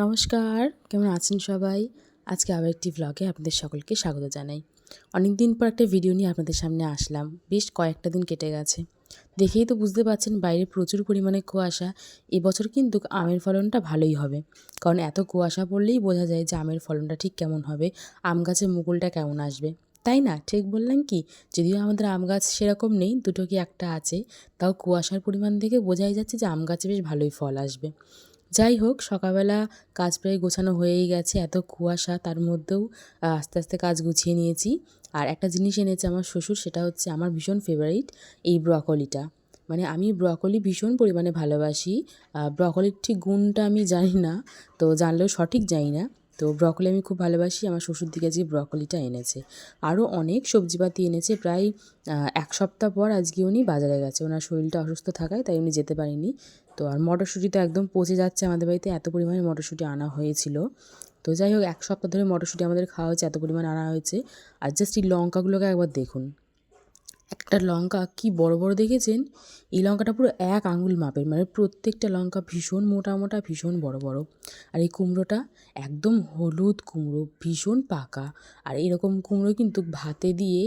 নমস্কার, কেমন আছেন সবাই? আজকে আবার একটি ব্লগে আপনাদের সকলকে স্বাগত জানাই। অনেক দিন পর একটা ভিডিও নিয়ে আপনাদের সামনে আসলাম। বেশ কয়েকটা দিন কেটে গেছে। দেখেই তো বুঝতে পারছেন, বাইরে প্রচুর পরিমাণে কুয়াশা। এবছর কিন্তু আমের ফলনটা ভালোই হবে। কারণ এত কুয়াশা পড়লেই বোঝা যায় যে আমের ফলনটা ঠিক কেমন হবে, আম গাছের মুকুলটা কেমন আসবে। তাই না? ঠিক বললাম কি? যদিও আমাদের আম গাছ সেরকম নেই, দুটো কি একটা আছে। তাও কুয়াশার পরিমাণ দেখে বোঝাই যাচ্ছে যে আম গাছে বেশ ভালোই ফল আসবে। যাই হোক, সকালবেলা কাজ প্রায় গোছানো হয়েই গেছে। এত কুয়াশা, তার মধ্যেও আস্তে আস্তে কাজ গুছিয়ে নিয়েছি। আর একটা জিনিস এনেছে আমার শ্বশুর, সেটা হচ্ছে আমার ভীষণ ফেভারিট এই ব্রকলিটা। মানে আমি ব্রকলি ভীষণ পরিমাণে ভালোবাসি। ব্রকলির ঠিক গুণটা আমি জানি না, তো জানলেও সঠিক জানি না। তো ব্রকলি আমি খুব ভালোবাসি। আমার শ্বশুর দিকে যে ব্রকলিটা এনেছে। আরও অনেক সবজিপাতি এনেছে। প্রায় এক সপ্তাহ পর আজকে উনি বাজারে গেছে। ওনার শরীরটা অসুস্থ থাকায় তাই উনি যেতে পারেনি তো আর মটরশুঁটি তো একদম পচে যাচ্ছে আমাদের বাড়িতে। এত পরিমাণে মটরশুঁটি আনা হয়েছিল। তো যাই হোক, এক সপ্তাহ ধরে মটরশুঁটি আমাদের খাওয়া হয়েছে, এত পরিমাণ আনা হয়েছে। আর জাস্ট এই লঙ্কাগুলোকে একবার দেখুন। একটা লঙ্কা কি বড় বড় দেখেছেন? এই লঙ্কাটা পুরো এক আঙুল মাপের মানে প্রত্যেকটা লঙ্কা ভীষণ মোটা মোটা, ভীষণ বড় বড়। আর এই কুমড়োটা একদম হলুদ কুমড়ো, ভীষণ পাকা। আর এরকম কুমড়ো কিন্তু ভাতে দিয়ে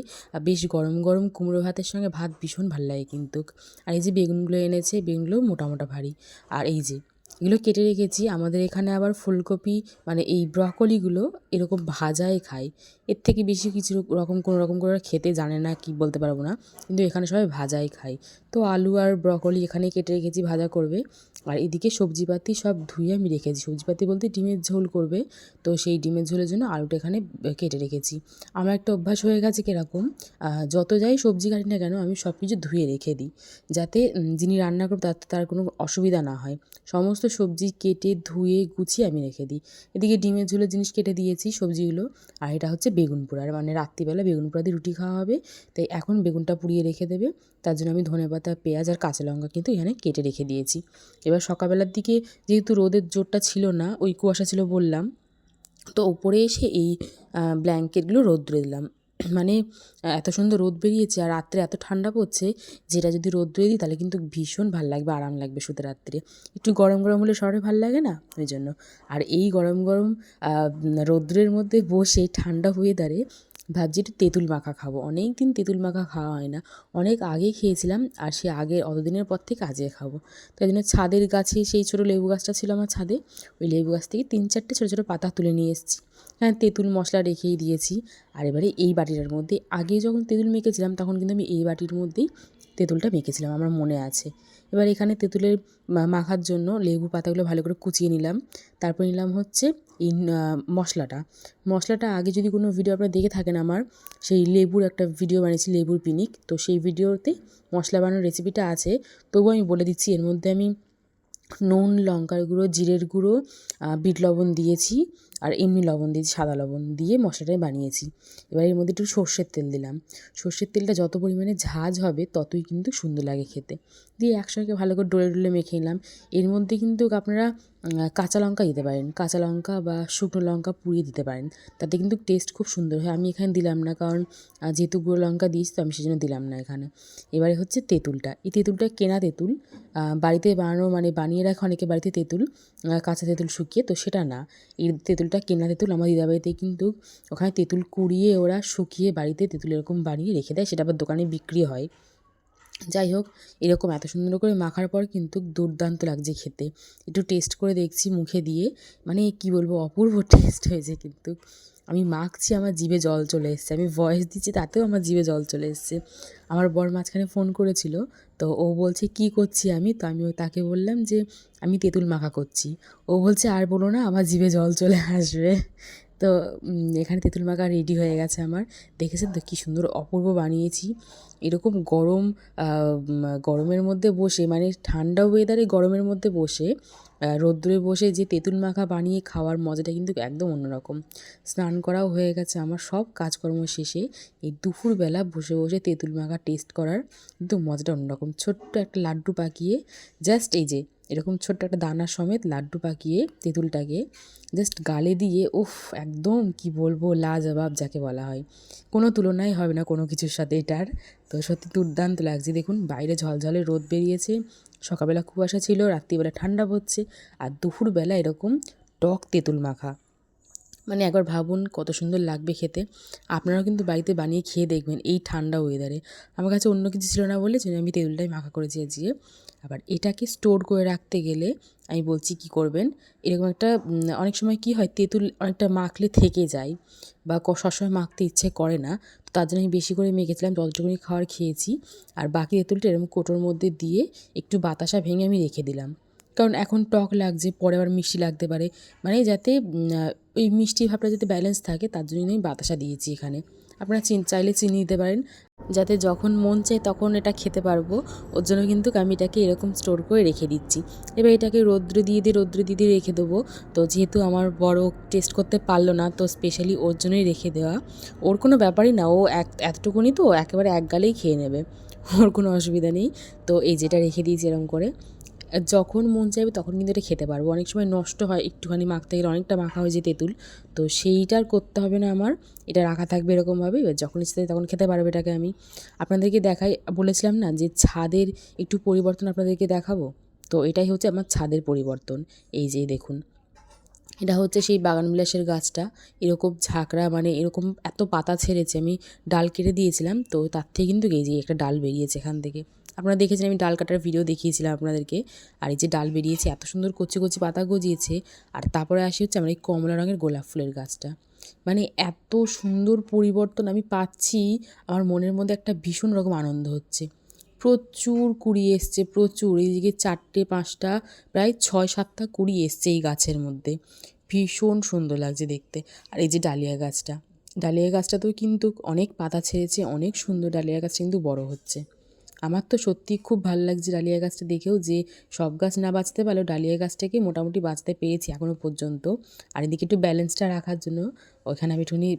বেশ গরম গরম কুমড়ো ভাতের সঙ্গে ভাত ভীষণ ভালো লাগে কিন্তু। আর এই যে বেগুনগুলো এনেছে বেগুনগুলো মোটা মোটা ভারী। আর এই যে, এগুলো কেটে রেখেছি, আমাদের এখানে আবার ফুলকপি মানে এই ব্রকলিগুলো এরকম ভাজাই খায়। এর থেকে বেশি কিছু রকম কোনো রকম করে খেতে জানে না, কি বলতে পারব না। কিন্তু এখানে সবাই ভাজাই খায়। তো আলু আর ব্রকলি এখানে কেটে রেখেছি, ভাজা করবে। আর এদিকে সবজিপাতি সব ধুয়ে আমি রেখেছি। সবজিপাতি বলতে ডিমের ঝোল করবে। তো সেই ডিমের ঝোলের জন্য আলুটা এখানে কেটে রেখেছি। আমার একটা অভ্যাস হয়ে গেছে কীরকম যত যাই সবজি কাটি না কেন আমি সব কিছু ধুয়ে রেখে দিই। যাতে যিনি রান্না করবে তার তার কোনো অসুবিধা না হয়। সমস্ত সবজি কেটে ধুয়ে গুছিয়ে আমি রেখে দিই। এদিকে ডিমের ঝোলের জিনিস কেটে দিয়েছি সবজিগুলো। আর এটা হচ্ছে বেগুন পোড়ার মানে রাত্রিবেলা বেগুন পোড়া দিয়ে রুটি খাওয়া হবে, তাই এখন বেগুনটা পুড়িয়ে রেখে দেবে। তার জন্য আমি ধনে পাতা পেঁয়াজ আর কাঁচা লঙ্কা কিন্তু এখানে কেটে রেখে দিয়েছি। এবার সকালবেলার দিকে যেহেতু রোদের জোরটা ছিল না, ওই কুয়াশা ছিল বললাম, তো ওপরে এসে এই ব্ল্যাঙ্কেটগুলো রোদ্রে দিলাম। মানে এত সুন্দর রোদ বেরিয়েছে আর রাত্রে এত ঠান্ডা পড়ছে, যেটা যদি রোদ বেরিয়ে দিই তাহলে কিন্তু ভীষণ ভালো লাগবে, আরাম লাগবে শুধু রাত্রে। একটু গরম গরম হলে শহরে ভালো লাগে না? ওই জন্য। আর এই গরম গরম রৌদ্রের মধ্যে বসে ঠান্ডা ওয়েদারে ভাবছি একটু তেঁতুল মাখা খাব। অনেক দিন তেঁতুল মাখা খাওয়া হয় না। অনেক আগে খেয়েছিলাম আর সে আগে অতদিনের পর থেকে আজকে খাব। তাই জন্য ছাদের গাছে সেই ছোটো লেবু গাছটা ছিল আমার ছাদে। ওই লেবু গাছ থেকে তিন চারটে ছোটো ছোটো পাতা তুলে নিয়ে এসেছি। হ্যাঁ তেঁতুল মশলা রেখেই দিয়েছি। আর এবারে এই বাটিটার মধ্যে আগে যখন তেঁতুল মেখেছিলাম, তখন কিন্তু আমি এই বাটির মধ্যেই তেঁতুলটা মেখেছিলাম, আমার মনে আছে। এবার এখানে তেঁতুলের মাখার জন্য লেবু পাতাগুলো ভালো করে কুচিয়ে নিলাম। তারপর নিলাম হচ্ছে এই মশলাটা। মশলাটা আগে যদি কোনো ভিডিও আপনারা দেখে থাকেন আমার, সেই লেবুর একটা ভিডিও বানিয়েছি, লেবুর পিনিক। তো সেই ভিডিওতে মশলা বানানোর রেসিপিটা আছে। তবুও আমি বলে দিচ্ছি, এর মধ্যে আমি নুন, লঙ্কার গুঁড়ো, জিরের গুঁড়ো বিট লবণ দিয়েছি আর এমনি লবণ দিয়েছি, সাদা লবণ দিয়ে মশলাটাই বানিয়েছি। এবার এর মধ্যে একটু সর্ষের তেল দিলাম। সর্ষের তেলটা যত পরিমাণে ঝাঁঝ হবে ততই কিন্তু সুন্দর লাগে খেতে। দিয়ে একসঙ্গে ভালো করে ডোলে ডোলে মেখে নিলাম। এর মধ্যে কিন্তু আপনারা কাঁচা লঙ্কা দিতে পারেন। কাঁচা লঙ্কা বা শুকনো লঙ্কা পুড়িয়ে দিতে পারেন। তাতে কিন্তু টেস্ট খুব সুন্দর হয়। আমি এখানে দিলাম না কারণ যেহেতু গুঁড়ো লঙ্কা দিয়েছি তো আমি সেজন্য দিলাম না এখানে। এবারে হচ্ছে তেঁতুলটা। এই তেঁতুলটা কেনা তেঁতুল। বাড়িতে বানানো মানে বানিয়ে রাখা অনেকে বাড়িতে তেঁতুল কাঁচা তেঁতুল শুকিয়ে, তো সেটা না। এই তেঁতুলটা কেনা তেঁতুল আমার দিদাবাড়িতে কিন্তু ওখানে তেঁতুল কুড়িয়ে ওরা শুকিয়ে বাড়িতে তেঁতুল এরকম বানিয়ে রেখে দেয়। সেটা আবার দোকানে বিক্রি হয়। যাই হোক, এরকম এত সুন্দর করে মাখার পর কিন্তু দুর্দান্ত লাগছে খেতে। একটু টেস্ট করে দেখছি মুখে দিয়ে মানে কি বলব, অপূর্ব টেস্ট হয়েছে কিন্তু। আমি মাখছি, আমার জিভে জল চলে এসছে। আমি ভয়েস দিচ্ছি, তাতেও আমার জিভে জল চলে এসছে। আমার বর মাঝখানে ফোন করেছিল, তো ও বলছে, কি করছি আমি? তো আমি তাকে বললাম যে, আমি তেঁতুল মাখা করছি। ও বলছে, আর বলো না, আমার জিভে জল চলে আসবে। তো এখানে তেঁতুল মাখা রেডি হয়ে গেছে আমার। দেখেছেন তো কী সুন্দর অপূর্ব বানিয়েছি। এরকম গরম গরমের মধ্যে বসে মানে ঠান্ডা ওয়েদারে গরমের মধ্যে বসে রোদ্দুরে বসে যে তেঁতুল মাখা বানিয়ে খাওয়ার মজাটা কিন্তু একদম অন্যরকম। স্নান করাও হয়ে গেছে আমার সব কাজকর্ম শেষে। এই দুপুরবেলা বসে বসে তেঁতুল মাখা টেস্ট করার কিন্তু মজাটা অন্যরকম। ছোট্ট একটা লাড্ডু পাকিয়ে জাস্ট এই যে এরকম ছোট্ট একটা দানা সমেত লাড্ডু পাকিয়ে তেঁতুলটাকে জাস্ট গালে দিয়ে, উফ, একদম কি বলব, লাজবাব যাকে বলা হয়। কোনো তুলনাই হবে না কোনো কিছুর সাথে এটার। তো সত্যি দুর্দান্ত লাগছে। দেখুন, বাইরে ঝলঝলে রোদ বেরিয়েছে, সকালবেলা কুয়াশা ছিল, রাত্রিবেলা ঠান্ডা পড়ছে, আর দুপুরবেলা এরকম টক তেঁতুল মাখা। মানে একবার ভাবুন কত সুন্দর লাগবে খেতে। আপনারাও কিন্তু বাড়িতে বানিয়ে খেয়ে দেখবেন এই ঠান্ডা ওয়েদারে আমার কাছে অন্য কিছু ছিল না বলে জন্য আমি তেঁতুলটাই মাখা করেছি আজকে আবার এটাকে স্টোর করে রাখতে গেলে আমি বলছি কি করবেন? এরকম একটা অনেক সময় কি হয় তেঁতুল অনেকটা মাখলে থেকে যায় বা সবসময় মাখতে ইচ্ছে করে না। তো তার জন্য আমি বেশি করে মেখেছিলাম যতটুকুনি খাওয়ার খেয়েছি। আর বাকি তেঁতুলটা এরকম কোটোর মধ্যে দিয়ে একটু বাতাসা ভেঙে আমি রেখে দিলাম। কারণ এখন টক লাগছে, পরে আবার মিষ্টি লাগতে পারে। মানে যাতে ওই মিষ্টি ভাবটা যাতে ব্যালেন্স থাকে, তার জন্য আমি বাতাসা দিয়েছি এখানে। আপনারা চিন, চাইলে চিনি দিতে পারেন। যাতে যখন মন চায় তখন এটা খেতে পারব। ওর জন্য কিন্তু আমি এটাকে এরকম স্টোর করে রেখে দিচ্ছি। এবার এটাকে রৌদ্রে দিয়ে দিয়ে, রৌদ্রে দিয়ে দিয়ে রেখে দেবো। তো যেহেতু আমার বড় টেস্ট করতে পারল না, তো স্পেশালি ওর জন্যই রেখে দেওয়া। ওর কোনো ব্যাপারই না, ও এক, এতটুকুনি তো একেবারে এক গালেই খেয়ে নেবে। ওর কোনো অসুবিধা নেই। তো এই যেটা রেখে দিয়েছি এরকম করে। যখন মন চাইবে তখন কিন্তু এটা খেতে পারব। অনেক সময় নষ্ট হয়, একটুখানি মাখতে গেলে অনেকটা মাখা হয়ে যায় তেঁতুল। তো সেইটার করতে হবে না আমার, এটা রাখা থাকবে এরকমভাবে। এবার যখন ইচ্ছে তখন খেতে পারবে এটাকে আমি। আপনাদেরকে দেখাই, বলেছিলাম না যে ছাদের একটু পরিবর্তন আপনাদেরকে দেখাবো? তো এটাই হচ্ছে আমার ছাদের পরিবর্তন। এই যে দেখুন, এটা হচ্ছে সেই বাগান বিলাসের গাছটা। এরকম ঝাঁকড়া মানে এরকম এত পাতা ছেড়েছে, আমি ডাল কেটে দিয়েছিলাম। তো তার থেকে কিন্তু এই যে একটা ডাল বেরিয়েছে এখান থেকে। আপনারা দেখেছেন আমি ডাল কাটার ভিডিও দেখিয়েছিলাম আপনাদেরকে। আর এই যে ডাল বেরিয়েছে, এত সুন্দর কচি কচি পাতা গজিয়েছে। আর তারপরে আসি হচ্ছে আমার এই কমলা রঙের গোলাপ ফুলের গাছটা। মানে এত সুন্দর পরিবর্তন আমি পাচ্ছি, আমার মনের মধ্যে একটা ভীষণ রকম আনন্দ হচ্ছে। প্রচুর কুড়ি এসছে, প্রচুর। এইদিকে চারটে, পাঁচটা, প্রায় ছয়, সাতটা কুড়ি এসছে এই গাছের মধ্যে। ভীষণ সুন্দর লাগছে দেখতে। আর এই যে ডালিয়া গাছটা। ডালিয়া গাছটাতেও কিন্তু অনেক পাতা ছেড়েছে, অনেক সুন্দর ডালিয়া গাছটা কিন্তু বড় হচ্ছে। আমার তো সত্যিই খুব ভালো লাগছে ডালিয়া গাছটা দেখেও যে সব গাছ না বাঁচতে পারলেও ডালিয়া গাছটাকে মোটামুটি বাঁচতে পেরেছি এখনও পর্যন্ত। আর এদিকে একটু ব্যালেন্সটা রাখার জন্য ওখানে আমি একটুখানি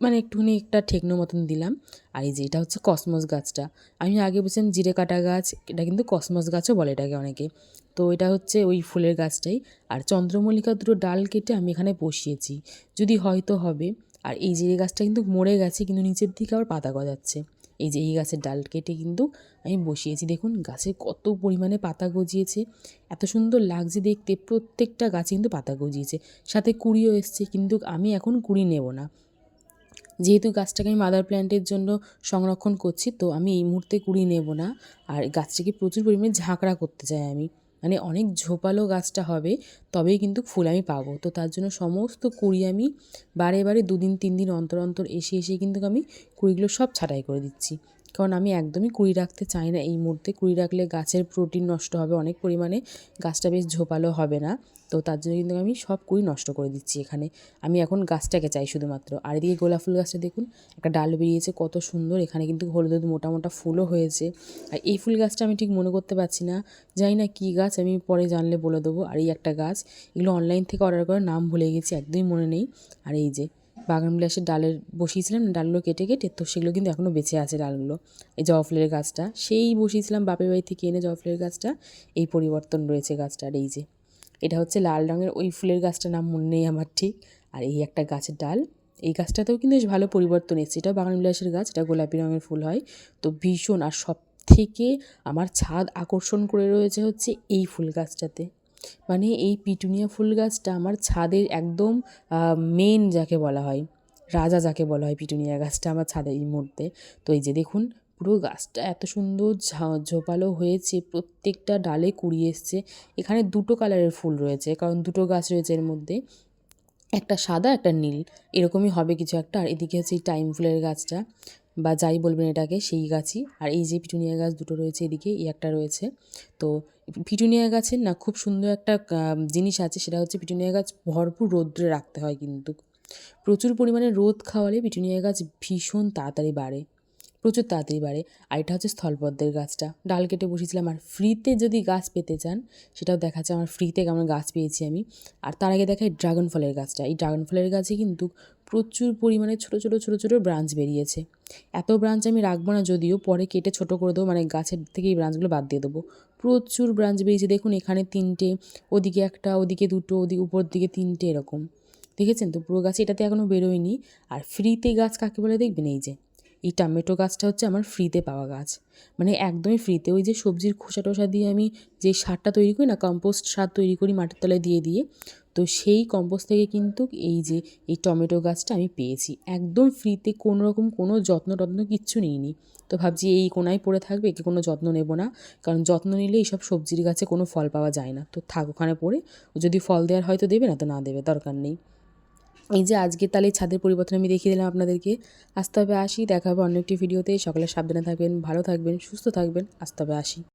মানে একটুখানি একটা ঠেকনো মতন দিলাম। আর এই যে এটা হচ্ছে কসমস গাছটা। আমি আগে বলছিলাম জিরে কাটা গাছ, এটা কিন্তু কসমস গাছও বলে এটাকে অনেকে। তো এটা হচ্ছে ওই ফুলের গাছটাই। আর চন্দ্রমল্লিকা দুটো ডাল কেটে আমি এখানে বসিয়েছি। যদি হয়তো হবে। আর এই জিরে গাছটা কিন্তু মরে গেছে, কিন্তু নিচের দিকে আবার পাতা গজাচ্ছে। এই যে এই গাছের ডাল কেটে কিন্তু আমি বসিয়েছি। দেখুন, গাছে কত পরিমাণে পাতা গজিয়েছে। এত সুন্দর লাগছে দেখতে। প্রত্যেকটা গাছে কিন্তু পাতা গজিয়েছে। সাথে কুড়িও এসছে, কিন্তু আমি এখন কুড়ি নেব না। যেহেতু গাছটাকে আমি মাদার প্ল্যান্টের জন্য সংরক্ষণ করছি, তো আমি এই মুহূর্তে কুড়ি নেব না। আর গাছটাকে প্রচুর পরিমাণে ঝাঁকড়া করতে চাই আমি। মানে অনেক ঝোপালো গাছটা হবে, তবেই কিন্তু ফুল আমি পাবো। তো তার জন্য সমস্ত কুড়ি আমি বারে বারে দুদিন তিন দিন অন্তর অন্তর এসে এসে কিন্তু আমি কুড়িগুলো সব ছাঁটাই করে দিচ্ছি। কারণ আমি একদমই কুড়ি রাখতে চাই না এই মুহূর্তে। কুড়ি রাখলে গাছের প্রোটিন নষ্ট হবে, অনেক পরিমাণে গাছটা বেশ ঝোপালো হবে না। তো তার জন্য কিন্তু আমি সব কুড়ি নষ্ট করে দিচ্ছি এখানে। আমি এখন গাছটাকে চাই শুধুমাত্র। আর এদিকে গোলাপ ফুল গাছটা দেখুন, একটা ডাল বেরিয়েছে, কত সুন্দর। এখানে কিন্তু হলুদ মোটা মোটা ফুলও হয়েছে। আর এই ফুল গাছটা আমি ঠিক মনে করতে পারছি না। জানি না কী গাছ, আমি পরে জানলে বলে দেবো। আর এই একটা গাছ, এগুলো অনলাইন থেকে অর্ডার করে নাম ভুলে গেছি, একদমই মনে নেই। আর এই যে বাগান বিলাসের ডালের বসিয়েছিলাম, ডালগুলো কেটে কেটে, তো সেগুলো কিন্তু এখনও বেঁচে আছে ডালগুলো। এই জবা ফুলের গাছটা, সেই বসিয়েছিলাম বাপের বাড়ি থেকে এনে জবা ফুলের গাছটা, এই পরিবর্তন রয়েছে গাছটার, এই যে। এটা হচ্ছে লাল রঙের ওই ফুলের গাছটার নাম মনে নেই আমার ঠিক, আর এই একটা গাছের ডাল। এই গাছটাতেও কিন্তু বেশ ভালো পরিবর্তন এসেছে। এটা বাগান বিলাসের গাছ, এটা গোলাপি রঙের ফুল হয়। তো ভীষণ, আর সব থেকে আমার ছাদ আকর্ষণ করে রয়েছে হচ্ছে এই ফুল গাছটাতে। মানে এই পিটুনিয়া ফুল গাছটা আমার ছাদের একদম মেন যাকে বলা হয়, রাজা যাকে বলা হয় পিটুনিয়া গাছটা আমার ছাদে এই মুহূর্তে। তো এই যে দেখুন, পুরো গাছটা এত সুন্দর ঝোপালো হয়েছে, প্রত্যেকটা ডালে কুড়ি এসছে। এখানে দুটো কালারের ফুল রয়েছে, কারণ দুটো গাছ রয়েছে এর মধ্যে। একটা সাদা, একটা নীল, এরকমই হবে কিছু একটা। আর এদিকে হচ্ছে এই টাইম ফুলের গাছটা, বা যাই বলবেন এটাকে, সেই গাছই। আর এই যে পিটুনিয়া গাছ দুটো রয়েছে এদিকে, এই একটা রয়েছে। তো পিটুনিয়া গাছের না খুব সুন্দর একটা জিনিস আছে, সেটা হচ্ছে পিটুনিয়া গাছ ভরপুর রোদ্রে রাখতে হয় কিন্তু। প্রচুর পরিমাণে রোদ খাওয়ালে পিটুনিয়া গাছ ভীষণ তাড়াতাড়ি বাড়ে, প্রচুর তাড়াতাড়ি বাড়ে। আর এটা হচ্ছে স্থলপদ্মের গাছটা। ডাল কেটে বসেছিলাম আর ফ্রিতে যদি গাছ পেতে চান, সেটাও দেখাচ্ছে আমার ফ্রিতে কেমন গাছ পেয়েছি আমি। আর তার আগে দেখাই ড্রাগন ফলের গাছটা। এই ড্রাগন ফলের গাছে কিন্তু প্রচুর পরিমাণে ছোটো ছোটো ছোটো ছোটো ব্রাঞ্চ বেরিয়েছে। এত ব্রাঞ্চ আমি রাখব না, যদিও পরে কেটে ছোট করে দেবো মানে গাছের থেকে এই ব্রাঞ্চগুলো বাদ দিয়ে দেবো। প্রচুর ব্রাঞ্চ বেরিয়েছে। দেখুন, এখানে তিনটে, ওদিকে একটা, ওদিকে দুটো ওদিকে উপর দিকে তিনটে এরকম। দেখেছেন তো? পুরো গাছ এটাতে এখনও বেরোয়নি। আর ফ্রিতে গাছ কাকে বলে দেখবেন? এই যে, এই টমেটো গাছটা হচ্ছে আমার ফ্রিতে পাওয়া গাছ। মানে একদমই ফ্রিতে। ওই যে সবজির খোসা টোসা দিয়ে আমি যে সারটা তৈরি করি না, কম্পোস্ট সার তৈরি করি মাটির তলায় দিয়ে দিয়ে তো সেই কম্পোস্ট থেকে কিন্তু এই যে, এই টমেটো গাছটা আমি পেয়েছি। একদম ফ্রিতে কোনো রকম কোনো যত্ন টত্ন কিচ্ছু নিইনি। তো ভাবছি এই কোনায় পড়ে থাকবে, একে কোনো যত্ন নেব না। কারণ যত্ন নিলে এইসব সবজির গাছে কোনো ফল পাওয়া যায় না। তো থাক, ওখানে পড়ে। ও যদি ফল দেওয়ার হয়তো দেবে না, তো না দেবে, দরকার নেই। এই যে আজকে তাহলে ছাদের পরিবর্তন আমি দেখিয়ে দিলাম আপনাদেরকে। আসতে হবে আসি, দেখা হবে অন্য একটি ভিডিওতে সকলে সাবধানে থাকবেন, ভালো থাকবেন, সুস্থ থাকবেন। আসতে হবে আসি।